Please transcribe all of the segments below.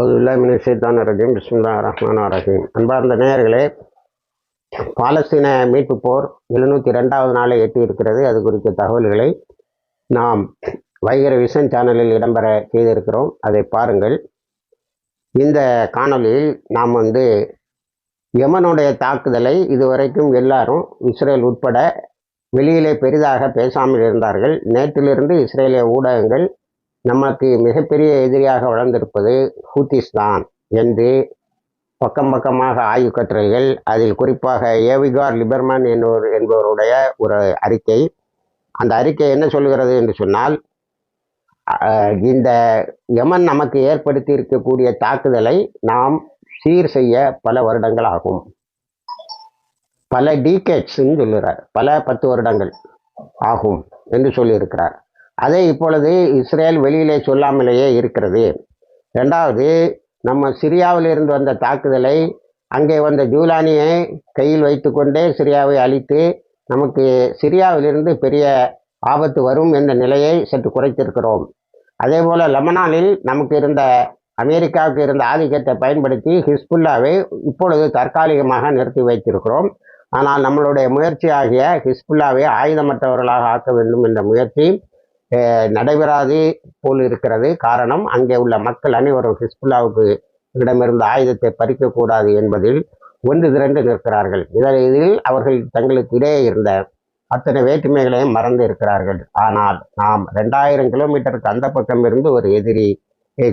அவுதுல்லாமின் ஷைத்தான் ரஜீம். பிஸ்மில்லா ரஹ்மான் ரஹீம். அன்பார்ந்த நேயர்களே பாலஸ்தீன மீட்பு போர் எழுநூற்றி ரெண்டாவது நாளை எட்டி இருக்கிறது அது குறித்த தகவல்களை நாம் வைகர விஷன் சேனலில் இடம்பெற செய்திருக்கிறோம். அதை பாருங்கள். இந்த காணொளியில் நாம் வந்து யமனுடைய தாக்குதலை இதுவரைக்கும் எல்லாரும் இஸ்ரேல் உட்பட வெளியிலே பெரிதாக பேசாமல் இருந்தார்கள். நேற்றிலிருந்து இஸ்ரேலிய ஊடகங்கள் நமக்கு மிகப்பெரிய எதிரியாக வளர்ந்திருப்பது ஹூத்திஸ் தான் என்று பக்கம் பக்கமாக ஆய்வு கட்டுரைகள் அதில் குறிப்பாக ஏவிகார் லிபர்மன் என்பவர் என்பவருடைய ஒரு அறிக்கை. அந்த அறிக்கை என்ன சொல்கிறது என்று சொன்னால் இந்த யமன் நமக்கு ஏற்படுத்தி இருக்கக்கூடிய தாக்குதலை நாம் சீர் செய்ய பல வருடங்கள் ஆகும். பல டீகேட்ஸ்ன்னு சொல்லுறார். பல பத்து வருடங்கள் ஆகும் என்று சொல்லியிருக்கிறார். அதை இப்பொழுது இஸ்ரேல் வெளியிலே சொல்லாமலேயே இருக்கிறது. ரெண்டாவது நம்ம சிரியாவில் இருந்து வந்த தாக்குதலை அங்கே வந்த ஜூலானியை கையில் வைத்துக்கொண்டே சிரியாவை அழித்து நமக்கு சிரியாவிலிருந்து பெரிய ஆபத்து வரும் என்ற நிலையை சற்று குறைத்திருக்கிறோம். அதே போல் லெபனானில் நமக்கு இருந்த அமெரிக்காவுக்கு இருந்த ஆதிக்கத்தை பயன்படுத்தி ஹிஸ்புல்லாவை இப்பொழுது தற்காலிகமாக நிறுத்தி வைத்திருக்கிறோம். ஆனால் நம்மளுடைய முயற்சி ஆகிய ஹிஸ்புல்லாவை ஆயுதமற்றவர்களாக ஆக்க வேண்டும் என்ற முயற்சி நடைபெறாது போல் இருக்கிறது. காரணம் அங்கே உள்ள மக்கள் அனைவரும் ஹிஸ்புல்லாவுக்கு இடமிருந்த ஆயுதத்தை பறிக்கக்கூடாது என்பதில் ஒன்று திரண்டு நிற்கிறார்கள். இதன் இதில் அவர்கள் தங்களுக்கு இடையே இருந்த அத்தனை வேற்றுமைகளையும் மறந்து இருக்கிறார்கள். ஆனால் நாம் ரெண்டாயிரம் கிலோமீட்டருக்கு அந்த பக்கம் இருந்து ஒரு எதிரி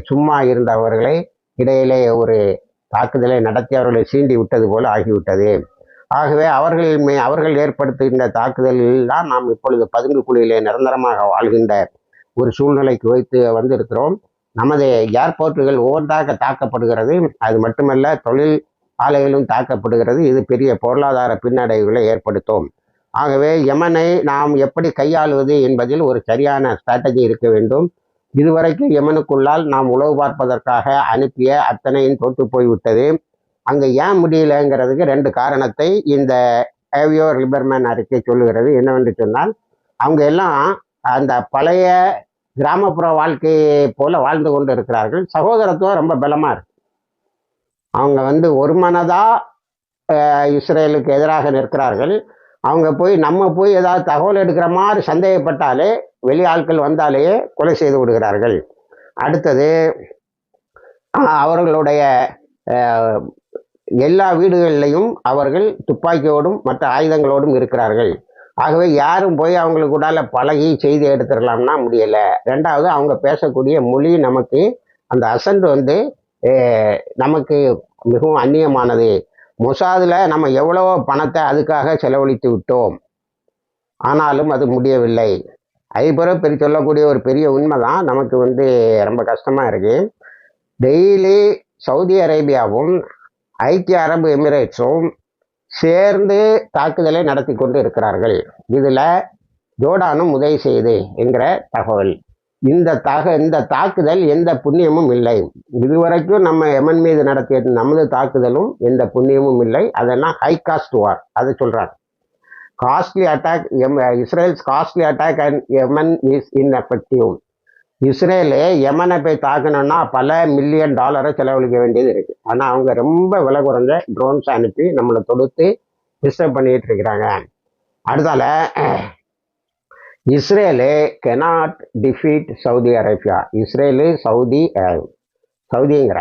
சும்மா இருந்தவர்களை இடையிலே ஒரு தாக்குதலை நடத்தி அவர்களை சீண்டி விட்டது போல ஆகிவிட்டது. ஆகவே அவர்கள் மே அவர்கள் ஏற்படுத்துகின்ற தாக்குதலில் தான் நாம் இப்பொழுது பதுங்கு குழியிலே நிரந்தரமாக வாழ்கின்ற ஒரு சூழ்நிலைக்கு வைத்து வந்திருக்கிறோம். நமது ஏர்போர்ட்டுகள் ஒவ்வொன்றாக தாக்கப்படுகிறது. அது மட்டுமல்ல தொழில் ஆலைகளும் தாக்கப்படுகிறது. இது பெரிய பொருளாதார பின்னடைவுகளை ஏற்படுத்தும். ஆகவே யமனை நாம் எப்படி கையாளுவது என்பதில் ஒரு சரியான ஸ்ட்ராட்டஜி இருக்க வேண்டும். இதுவரைக்கும் யமனுக்குள்ளால் நாம் உளவு பார்ப்பதற்காக அனுப்பிய அத்தனையும் தோற்று போய்விட்டது. அங்கே ஏன் முடியலங்கிறதுக்கு ரெண்டு காரணத்தை இந்த ஏவியோர் லிபர்மேன் அறிக்கை சொல்லுகிறது. என்னவென்று சொன்னால் அவங்க எல்லாம் அந்த பழைய கிராமப்புற வாழ்க்கையை போல வாழ்ந்து கொண்டு இருக்கிறார்கள். சகோதரத்துவம் ரொம்ப பலமாக இருக்கு. அவங்க வந்து ஒரு மனதாக இஸ்ரேலுக்கு எதிராக நிற்கிறார்கள். அவங்க போய் நம்ம போய் ஏதாவது தகவல் எடுக்கிற மாதிரி சந்தேகப்பட்டாலே வெளி ஆட்கள் வந்தாலேயே கொலை செய்து விடுகிறார்கள். அடுத்தது அவர்களுடைய எல்லா வீடுகளிலையும் அவர்கள் துப்பாக்கியோடும் மற்ற ஆயுதங்களோடும் இருக்கிறார்கள். ஆகவே யாரும் போய் அவங்களுக்கு கூடால பழகி செய்தி எடுத்துடலாம்னா முடியலை. ரெண்டாவது அவங்க பேசக்கூடிய மொழி நமக்கு அந்த அசண்ட் வந்து நமக்கு மிகவும் அந்நியமானது. மொசாதில் நம்ம எவ்வளவோ பணத்தை அதுக்காக செலவழித்து விட்டோம். ஆனாலும் அது முடியவில்லை. ஐபரோ பெரிய சொல்லக்கூடிய ஒரு பெரிய உண்மை தான் நமக்கு வந்து ரொம்ப கஷ்டமாக இருக்குது டெய்லி சவுதி அரேபியாவும் ஐக்கிய அரபு எமிரேட்ஸும் சேர்ந்து தாக்குதலை நடத்தி கொண்டு இருக்கிறார்கள் இதில் ஜோர்டானும் உதவி செய்து என்கிற தகவல். இந்த தக இந்த தாக்குதல் எந்த புண்ணியமும் இல்லை. இதுவரைக்கும் நம்ம எமன் மீது நடத்திய நமது தாக்குதலும் எந்த புண்ணியமும் இல்லை. அதெல்லாம் ஹை காஸ்ட் வார் அதை சொல்கிறாங்க costly attack M Israel's costly attack and Yemen is ineffective Israel யமனை போய் தாக்கணும்னா பல மில்லியன் டாலரை செலவழிக்க வேண்டியது இருக்கு. ஆனால் அவங்க ரொம்ப விலை குறைஞ்ச ட்ரோன்ஸ் அனுப்பி நம்மளை தொடுத்து டிஸ்டர்ப் பண்ணிட்டு இருக்கிறாங்க. அடுத்தால Israel cannot defeat Saudi Arabia Israel Saudi சவுதிங்கிற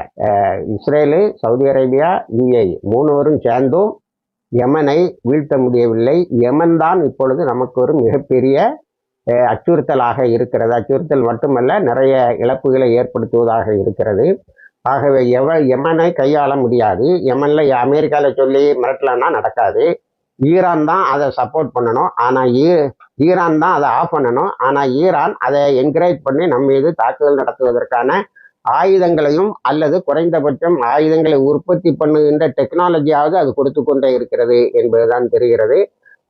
Israel Saudi Arabia UAE மூணுவரும் சேர்ந்தும் யமனை வீழ்த்த முடியவில்லை. யமன் தான் இப்பொழுது நமக்கு ஒரு மிகப்பெரிய அச்சுறுத்தலாக இருக்கிறது. அச்சுறுத்தல் மட்டுமல்ல நிறைய இழப்புகளை ஏற்படுத்துவதாக இருக்கிறது. ஆகவே எவ யமனை கையாள முடியாது. யமனில் அமெரிக்காவில் சொல்லி மிரட்டலன்னா நடக்காது. ஈரான் தான் அதை சப்போர்ட் பண்ணணும். ஆனால் ஈ ஈரான் தான் அதை ஆஃப் பண்ணணும். ஆனால் ஈரான் அதை என்கரேஜ் பண்ணி நம்ம மீது தாக்குதல் நடத்துவதற்கான ஆயுதங்களையும் அல்லது குறைந்தபட்சம் ஆயுதங்களை உற்பத்தி பண்ணுகின்ற டெக்னாலஜியாவது அது கொடுத்து கொண்டே இருக்கிறது என்பதுதான் தெரிகிறது.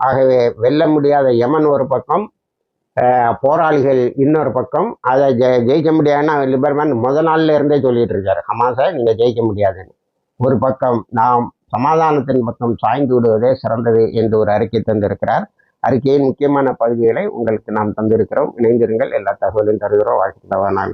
ஆகவே வெல்ல முடியாத யமன் ஒரு பக்கம் போராளிகள் இன்னொரு பக்கம். அதை ஜெ ஜெயிக்க முடியாதுன்னா லிபர்மேன் முத நாள்ல இருந்தே சொல்லிட்டு இருக்காரு. ஹமாஸை நீங்கள் ஜெயிக்க முடியாதுன்னு. ஒரு பக்கம் நாம் சமாதானத்தின் பக்கம் சாய்ந்து விடுவதே சிறந்தது என்று ஒரு அறிக்கை தந்திருக்கிறார். அறிக்கையின் முக்கியமான பகுதிகளை உங்களுக்கு நாம் தந்திருக்கிறோம். இணைந்திருங்கள். எல்லா தகவலையும் தருகிறோம். வாழ்க்கை தவறான